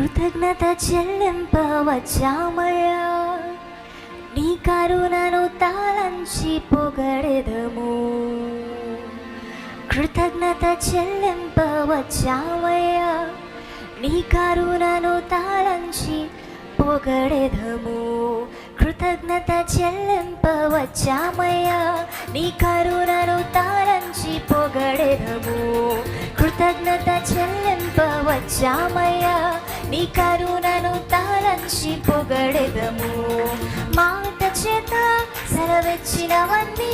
కృతజ్ఞత చెల్లింపవచ్చామయ్యా నీ కరుణను తాళంచి పొగడెదము. కృతజ్ఞత చెల్లింపవచ్చామయ్యా నీ కరుణను తాళంచి పొగడెదము. కృతజ్ఞత చెల్లింపవచ్చామయ్యా నీ కరుణను తాళంచి పొగడెదము. కృతజ్ఞత చెల్లింపవచ్చామయ్యా నీ కరుణను తాళంచి పొగడెదము. మాట చేత సెలవిచ్చినవన్నీ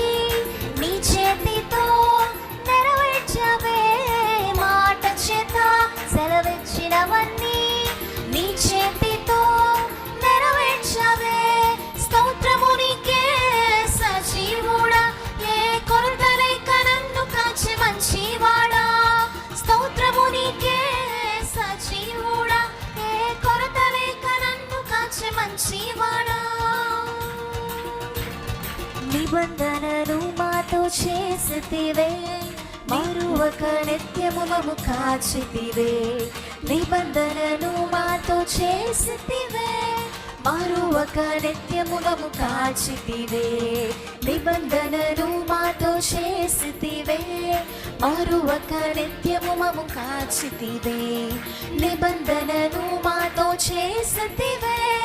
చేసితివే. మరువక నిత్యము మము కాచితివే. నిబంధనను మాతో చేసితివే. మరువక నిత్యము మము కాచితివే. నిబంధనను మాతో చేసితివే. మరువక నిత్యము మము కాచితివే. నిబంధనను మాతో చేసితివే.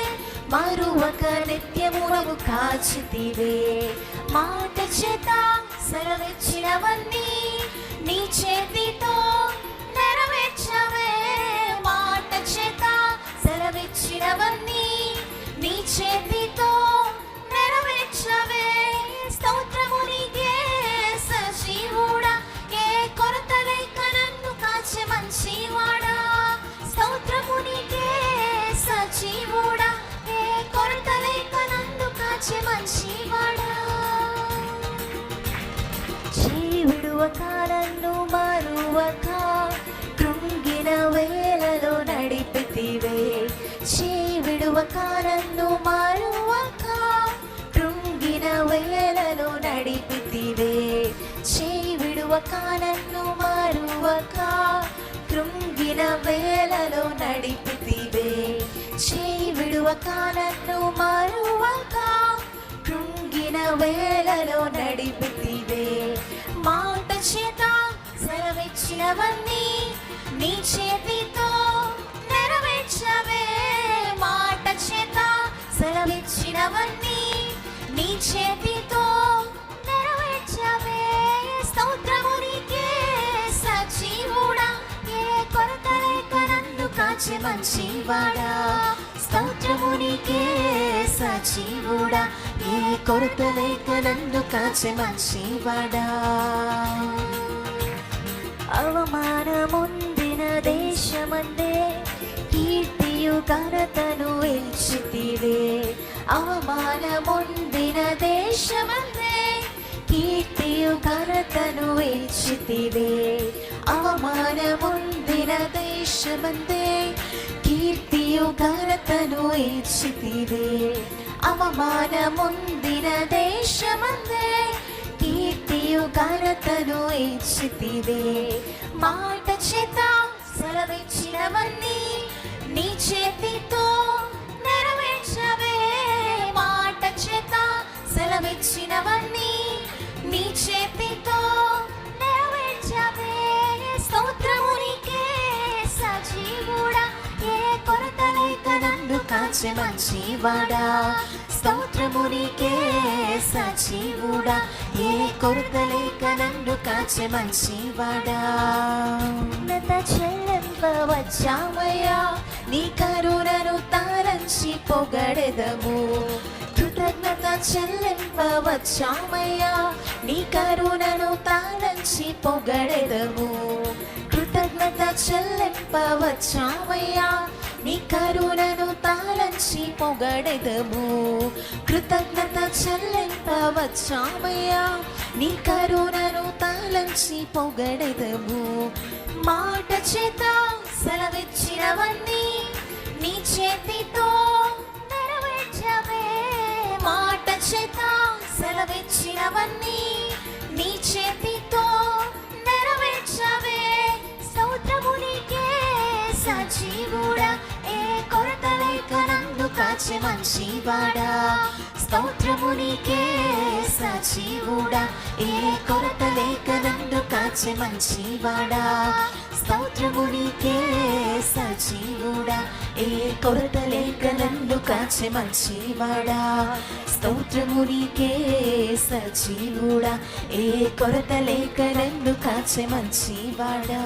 మరువక నిత్యము మము కాచితివే. మాట చేత సెలవిచ్చినవన్నీ నీ చేవిడువక నన్ను మరువక కృంగిన వేలలో నడిపితివే. చేవిడువక నన్ను మరువక కృంగిన వేలలో నడిపితివే. చేవిడువక నన్ను మరువక కృంగిన వేలలో నడిపితివే. మాట చేత సెలవిచ్చినవన్నీ నీ చేతితో సెలవిచ్చినవన్నీ నీ చేతితో నెరవేర్చవే. స్తోత్రము నీకే సజీవుడా ఏ కొరత లేక నన్ను కాచి మంచివాడా స్తోత్రము నీకే సజీవుడా ఏ కొరత లేక నన్ను కాచి మంచివాడా అవమానముందిన దేశమందే కీర్తియు ఘనతను ఇచ్చితివే అవమానముందిన దేశమందే కీర్తియు ఘనతను ఇచ్చితివే అవమానముందిన దేశమందే కీర్తియు ఘనతను ఇచ్చితివే అవమానముందిన దేశమందే కీర్తియు ఘనతను ఇచ్చితివే మాట చేత సెలవిచ్చినవన్నీ నీ సెలవిచ్చినవన్నీ నీ చేతితో నెరవేర్చవే. స్తోత్రము నీకే సజీవుడా ఏ కొరత లేక నన్ను కాచి మంచివాడా. స్తోత్రము నీకే సజీవుడా ఏ కొరత లేక నన్ను కాచి మంచివాడా. ఉన్నత చెల్లింపవచ్చామయ్యా నీ కరుణను తారంచి పొగడెదము. చెల్లింపవచ్చామయ్యా. నీ కరుణను తాళంచి పొగడెదము. కృతజ్ఞత చెల్లింపవచ్చామయ్యా. నీ కరుణను తాళంచి పొగడెదము. కృతజ్ఞత చెల్లింపవచ్చామయ్యా. నీ కరుణను తాళంచి పొగడెదము. మాట చేత సెలవిచ్చినవన్నీ నీ చేతితో కాచే మంచివాడా? స్తోత్రము నీకే సజీవుడా. ఏ కొరత లేక నన్ను కాచే మంచివాడా? స్తోత్రము నీకే సజీవుడా. ఏ కొరత లేక నన్ను కాచే మంచివాడా? స్తోత్రము నీకే సజీవుడా. ఏ కొరత లేక నన్ను కాచే మంచివాడా?